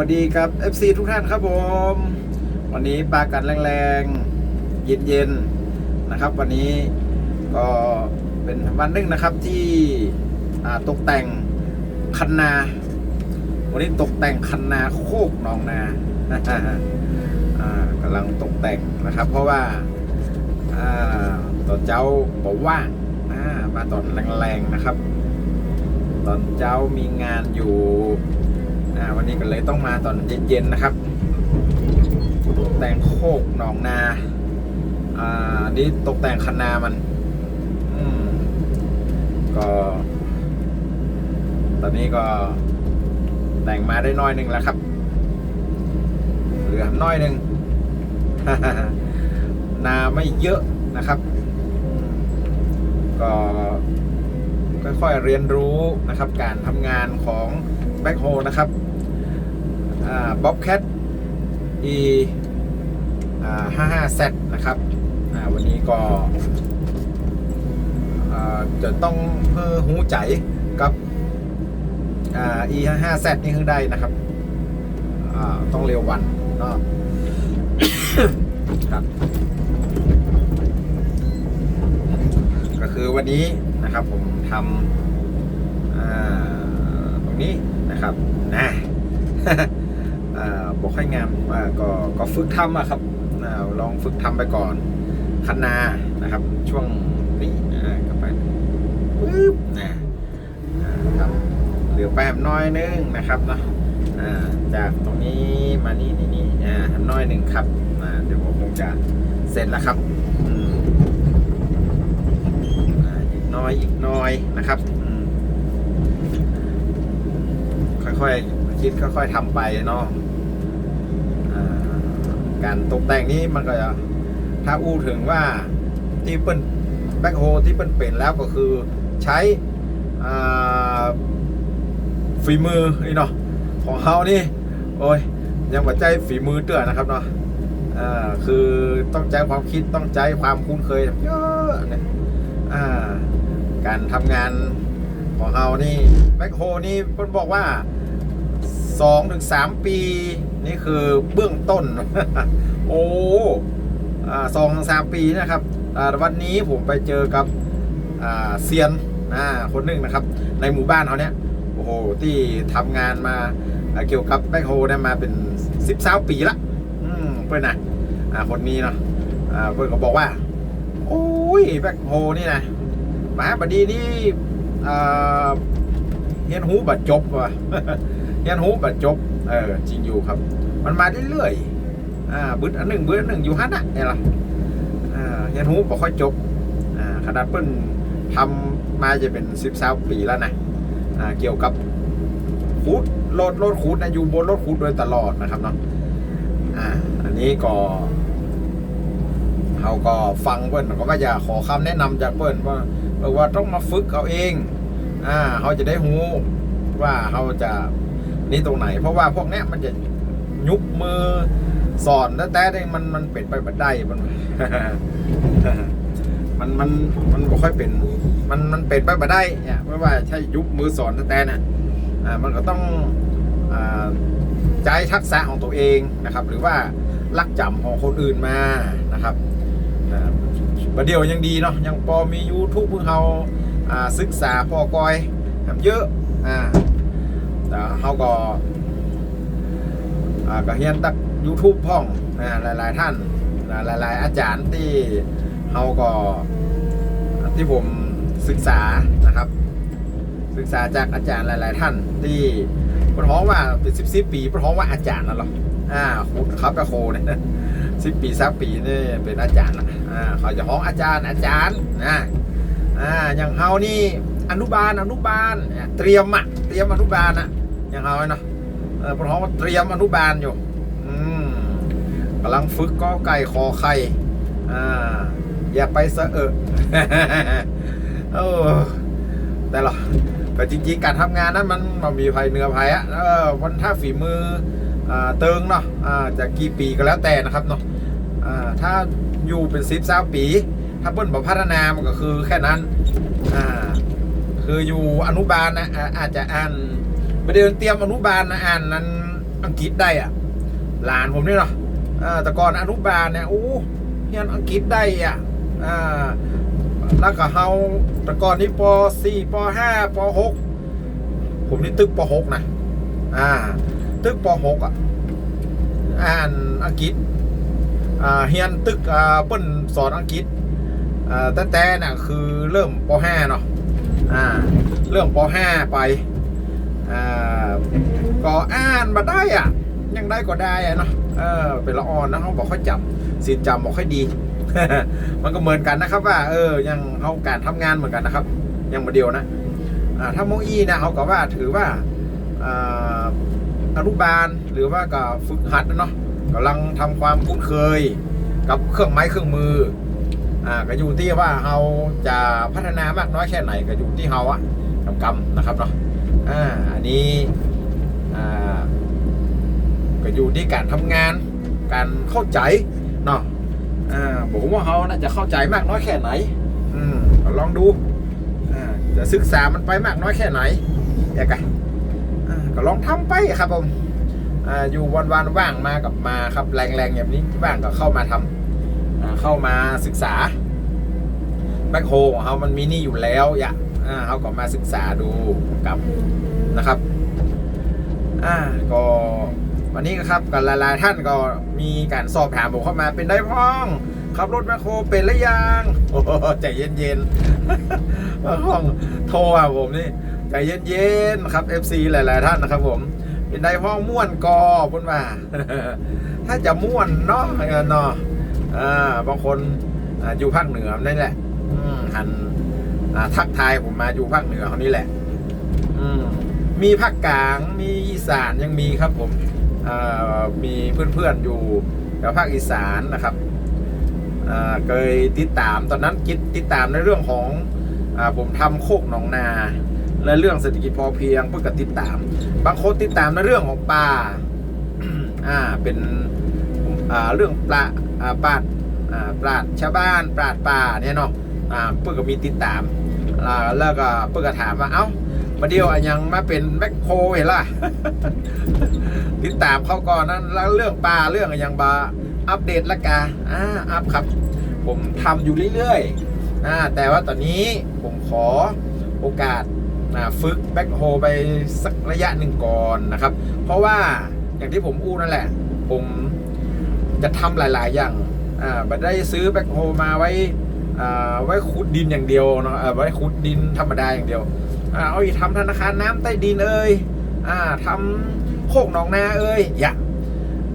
สวัสดีครับ FC ทุกท่านครับผม วันนี้ปากันแรงๆ เย็นๆนะครับ วันนี้ก็เป็นวันหนึงนะครับที่ตกแต่งคันนา วันนี้ตกแต่งคันนาโคกหนองนาากำลังตกแต่งนะครับ เพราะว่าาตอนเจ้าบอกว่างมาตอนแรงๆนะครับ ตอนเจ้ามีงานอยู่ วันนี้ก็เลยต้องมาตอนเย็นๆนะครับ ตกแต่งโคกหนองนา อ่านี่ตกแต่งคันนามันอืมก็ ตอนนี้ก็แต่งมาได้น้อยหนึ่งแล้วครับ เหลือน้อยหนึ่งนาไม่เยอะนะครับ ก็ค่อยๆเรียนรู้นะครับ การทำงานของแบ็คโฮนะครับ บ๊อบแคท e ห้าห้าเซนะครับวันนี้ก็จะต้องเพื่อหูใจกับอ่า e ห้าห้าเซนี่คือได้นะครับต้องเร็ววันเนาะครับ ก็คือวันนี้นะครับผมทำตรงนี้นะครับนะอ่า บอกให้งามก็ก็ฝึกทำอะครับอลองฝึกทำไปก่อนคันนานะครับ ช่วงนี้ก็ไปปึ๊บนะครับเหลือแป๊บน้อยนึงนะครับเนาะจากตรงนี้มานี่นี่นี่น้อยหนึ่งครับเดี๋ยวผมคงจะเสร็จแล้วครับอีกน้อยอีกน้อยนะครับค่อยๆคิดค่อยๆทำไปเนาะ การตกแต่งนี้มันก็จะถ้าอู้ถึงว่าที่เปิ้นแบ็คโฮที่เปิ้นเป็นแล้วก็คือใช้ฝีมือนี่เนาะของเฮานี่โอ้ยยังปัจจัยฝีมือเตื้อนะครับเนาะคือต้องใจความคิดต้องใจความคุ้นเคยเยอะเนี่ยการทำงานของเฮานี่แบ็คโฮนี่เพิ่นบอกว่า สองถึงสามปี นี่คือเบื้องต้น โอ้อสองถึงสามปีนะครับวันนี้ผมไปเจอกับเซียนคนหนึ่งนะครับ ในหมู่บ้านเขาเนี้ยโอ้โหที่ทำงานมาเกี่ยวกับแบคโฮเนี่ยมาเป็นสิบสาปีละอืมเพื่อนนะคนนี้เนาะเพื่อนก็บอกว่า โอ้ยแบคโฮนี่นะมาบดีนี่เฮียนหูบัดจบว่ะ เฮียนหูบัดจบเออจริงอยู่ครับ มันมาเรื่อยๆอ่าบึดอันหนึ่งบึดอันหนึ่งอยู่ฮั่นอะเนี่ยล่ะอ่าเฮียนหูบ่ค่อยจบอ่าขนาดเพิ่นทำมาจะเป็นสิบสาปีแล้วนะอ่าเกี่ยวกับคูดรถรถคูดนะอยู่บนรถคูดโดยตลอดนะครับเนาะอ่าอันนี้ก็เขาก็ฟังเพิ่นก็ว่าอย่าขอคำแนะนำจากเพิ่นว่าเออว่าต้องมาฝึกเอาเองอ่าเขาจะได้หูว่าเขาจะ นี่ตรงไหน เพราะว่าพวกเนี้ยมันจะยุบมือสอนแต่แต่เนี่ยมันมันเป็นไปบัดได้มันมันมันมันบ่ค่อยเป็น มันมันเป็นไปบัดได้เนี่ยไม่ว่าใช่ยุบมือสอนแต่แต่เนี่ยอ่ามันก็ต้องอ่าใช้ทักษะของตัวเองนะครับ หรือว่าลักจำของคนอื่นมานะครับประเดี๋ยวยังดีเนาะยังพอมี YouTube เพิ่งเขาอ่าศึกษาพอกอยทำเยอะอ่า แต่เขาก็ก็เฮียนตัก YouTube พ่องอ่าหลาย ๆ ท่านอ่าหลาย ๆ อาจารย์ที่เขาก็ที่ผมศึกษานะครับ ศึกษาจากอาจารย์หลาย ๆ ท่าน ที่ปท้องว่าเป็นสิบสิบปีปท้องว่าอาจารย์นั่นหรออ่าครูครับกับโคเนี่ยสิบปีสักปีนี่เป็นอาจารย์ละอ่าเขาจะห้องอาจารย์อาจารย์นะ อย่างเฮานี่อนุบาลอนุบาลเตรียมอะเตรียมอนุบาลอะอย่างเฮาเนาะเออปท้องว่าเตรียมอนุบาลอยู่อืมกำลังฝึกก็ไก่คอไข่อ่าอย่าไปเสอะเอะเออแต่หรอแต่จริงๆการทำงานนั้นมันมันมีภัยเหนือภัยอะเออวันถ้าฝีมืออ่าเติงเนาะอ่าจะกี่ปีก็แล้วแต่นะครับเนาะอ่าถ้าอยู่เป็นสิบสาปี ถ้าเปิ้ลบอกพัฒนามันก็คือแค่นั้น คืออยู่อนุบาลนะอาจจะอ่านไปเดินเตรียมอนุบาลนะอ่านนั้นอังกฤษได้อะหลานผมนี่เนาะแต่ก่อนอนุบาลเนี่ยโอ้เรียนอังกฤษได้อะแล้วก็เฮาแต่ก่อนนี้ป .4 ป .5 ป .6 ผมนี่ตึกป .6 นะอ่าตึกป .6 อะอ่านอังกฤษอ่าเฮียนตึกอ่าเปิ้นสอนอังกฤษอ่าแต่แต่น่ะคือเริ่มป .5 เนาะ อ่าเรื่องป .5 ไปอ่าก็อ่านมาได้อะ ยังได้ก็ได้อะเนาะเออเป็นละออนนะเขาบอกค่อยจำสินจำบอกค่อยดี มันก็เหมือนกันนะครับว่า เออ ยังเขาการทำงานเหมือนกันนะครับ ยังมาเดียวนะอ่าถ้าโมอีนะเขาก็ว่าถือว่าอ่าอนุบาลหรือว่าก็ฝึกหัดนะเนาะกำลังทำความคุ้นเคย กับเครื่องไม้เครื่องมือ อ่าก็อยู่ที่ว่าเราจะพัฒนามากน้อยแค่ไหนก็อยู่ที่เราอะกำกำนะครับเนาะอ่าอันนี้อ่าก็อยู่ที่การทำงาน การเข้าใจเนาะอ่าผมว่าเขาน่าจะเข้าใจมากน้อยแค่ไหน อืมลองดูอ่าจะศึกษามันไปมากน้อยแค่ไหนอยากไงอ่ก็ลองทำไปครับผมอ่าอยู่วันๆว่างมากับมาครับแรงๆแบบนี้ว่างก็เข้ามาทำอ่า เข้ามาศึกษาแบ็คโฮของเขามันมีนี่อยู่แล้วอย่าเขาก็มาศึกษาดูกับนะครับอ่าก็วันนี้นะครับกับหลายๆท่านก็มีการสอบถามผมเข้ามาเป็นได้พ้องขับรถแมคโครเป็นหรือยังโอ้โหใจเย็นๆมาห้องโทรอะผมนี่ใจเย็นๆครับ FC หลายๆท่านนะครับ ผมเป็นได้พ้องม่วนกอพุ่นว่าถ้าจะม่วนเนาะเนาะ อ่าบางคนอ่าอยู่ภาคเหนือนั่นแหละอืมหันอ่าทักทายผมมาอยู่ภาคเหนือเขานี่แหละอืมมีภาคกลางมีอีสานยังมีครับผมอ่ามีเพื่อนๆอยู่แถวภาคอีสานนะครับอ่าเคยติดตามตอนนั้นคิดติดตามในเรื่องของอ่าผมทำโคกหนองนา และเรื่องเศรษฐกิจพอเพียงเพื่อก็ติดตาม บางคนติดตามในเรื่องของป่าอ่าเป็นอ่าเรื่องปลาอ่า ปลาดปราดชาวบ้าน ปราดป่าเนี่ยเนาะเพื่อก็มีติดตามแล้วก็เพื่อก็ถามว่าเอ้ามาเดียวยังมาเป็นแมคโครเห็นล่ะติดตามเขาก่อนนั้นแล้วเรื่องปลาเรื่องอะยังบาอัปเดตละกาอ่าอัพครับ ผมทำอยู่เรื่อยๆอ่าแต่ว่าตอนนี้ผมขอโอกาสฝึกแบ็คโฮไปสักระยะหนึ่งก่อนนะครับ เพราะว่าอย่างที่ผมอู้นั่นแหละ ผม จะทำหลาย ๆ อย่างอ่าบัได้ซื้อแบ็คโฮมาไว้อ่าไว้ขุดดินอย่างเดียวเนาะไว้ขุดดินธรรมดาอย่างเดียวอ่าเอาอีกทำธนาคารน้ำใต้ดินเอ้ยอ่าทำโคกหนองนาเอ้ยอย่าง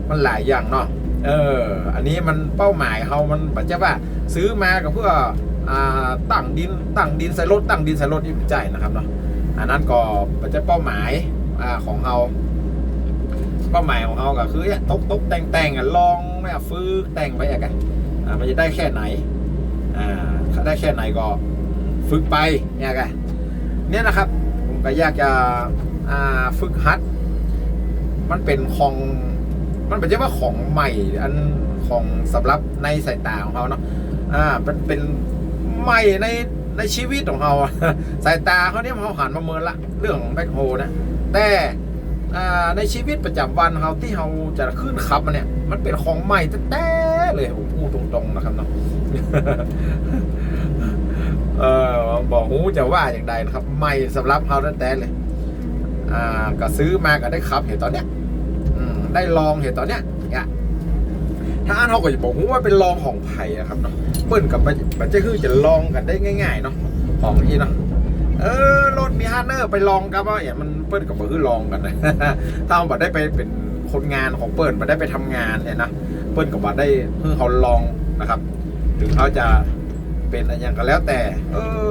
มันหลายอย่างเนาะเออ อันนี้มันเป้าหมายเขามันแบบจะว่าซื้อมาก็เพื่ออ่าตั้งดินตั้งดินใส่รถตั้งดินใส่รถนี่ใจนะครับเนาะอันนั้นก็มันจะเป้าหมายอ่าของเรา เป้าหมายของเราก็คือเนี่ยตกตกแต่งแต่งอะลองไม่อะฟื้นแต่งไปอะกันอ่ามันจะได้แค่ไหนอ่าถ้าได้แค่ไหนก็ฝึกไปเนี่ยกันเนี่ยนะครับผมก็อยากจะอ่าฝึกฮัดมันเป็นของมันเป็นจะว่าของใหม่อันของสำหรับในสายตาของเขาเนาะอ่าเป็นเป็นใหม่ในในชีวิตของเขาสายตาเขาเนี่ยเขาหันมาเมินละเรื่องของแบ็คโฮนะแต่ ในชีวิตประจำวันเขาที่เขาจะขึ้นขับมันเนี่ย มันเป็นของใหม่แท้ๆเลยผมพูดตรงๆนะครับเนาะเออบอกหูจะว่าอย่างใดนะครับ ใหม่สำหรับเขาแท้ๆเลย อ่าก็ซื้อมาก็ได้ขับเห็นตอนเนี้ยอืมได้ลองเห็นตอนเนี้ยเนี่ยถ้าอันเขาก็จะบอกว่าเป็นลองของไผ่อะครับเนาะเปิ้นกับมันมันจะคือจะลองกันได้ง่าย ๆ เนาะของอีเนาะ เออรถมีฮาร์เนอร์ไปลองกับว่าอย่างมันเปิ้นกับมันคือลองกันนะถ้าเอาบัได้ไปเป็นคนงานของเปิ้นมาได้ไปทำงานเนี่ยนะเปิ้นกับบัได้เพื่อเขาลองนะครับ ถึงเขาจะเป็นอะไรอย่างก็แล้วแต่ เออ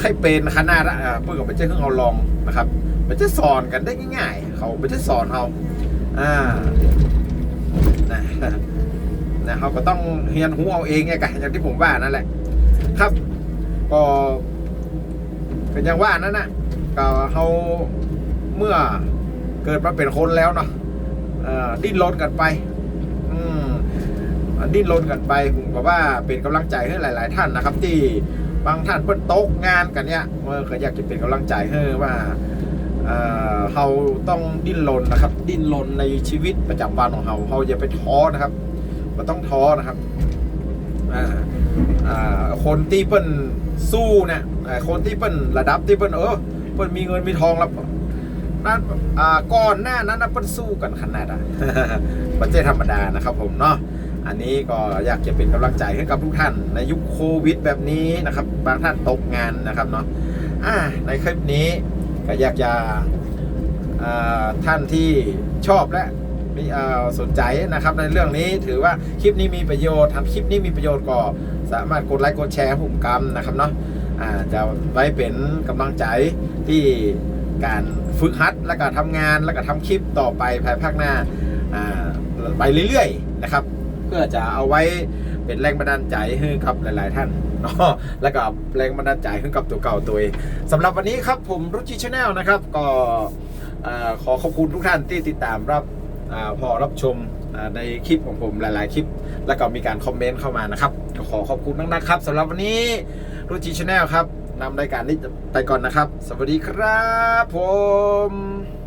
ใครเป็นขนาดอะอ่าเปิ้นกับมันจะเพื่อเขาลองนะครับมันจะสอนกันได้ง่ายๆ เขามันจะสอนเขาอ่านะนะเขาก็ต้องเรียนรู้เอาเองไงกันอย่างที่ผมว่านั่นแหละ ครับก็ ก็นอยังว่านั่นนะก็เขาเมื่อเกิดมาเป็นคนแล้วเนาะดิ้นรนกันไป อืมดิ้นรนกันไปผมก็ว่าเป็นกำลังใจให้หลาย ๆ ท่านนะครับ ที่บางท่านเพิ่นตกงานกันเนี่ยเออก็อยากจะเป็นกำลังใจให้ว่าเอ่อเราต้องดิ้นรนนะครับ ดิ้นรนในชีวิตประจำวันของเราเราอย่าไปท้อนะครับมันต้องท้อนะครับอ่าอ่า คนที่เปิ้นสู้เนี่ยคนที่เปิ้นระดับที่เปิ้นเออเปิ้นมีเงินมีทองแล้วนั่นก่อนหน้านั้นเปิ้นสู้กันขนาดอะประเทศธรรมดานะครับผมเนาะอันนี้ก็อยากจะเป็นกำลังใจให้กับทุกท่านในยุคโควิดแบบนี้นะครับบางท่านตกงานนะครับเนาะในคลิปนี้ก็อยากจะท่านที่ชอบและ มีอ่าสนใจนะครับในเรื่องนี้ถือว่าคลิปนี้มีประโยชน์ทำคลิปนี้มีประโยชน์ก็สามารถกดไลค์กดแชร์ให้ผมกำนะครับเนาะอาจะไว้เป็นกำลังใจที่การฝึกหัดและก็ทำงานและก็ทำคลิปต่อไปภายภาคหน้าไปเรื่อยๆนะครับ เพื่อจะเอาไว้เป็นแรงบันดาลใจให้กับหลาย ๆ ท่านเนาะแล้วก็แรงบันดาลใจให้กับตัวเก่าตัวเองสำหรับวันนี้ครับผมรุจิชาแนลนะครับก็ขอขอบคุณทุกท่านที่ติดตามรับ พอรับชมในคลิปของผมหลาย ๆ คลิป แล้วก็มีการคอมเมนต์เข้ามานะครับขอขอบคุณนักๆครับสำหรับวันนี้รุจิชาแนลครับนำรายการนี้ไปก่อนนะครับ สวัสดีครับผม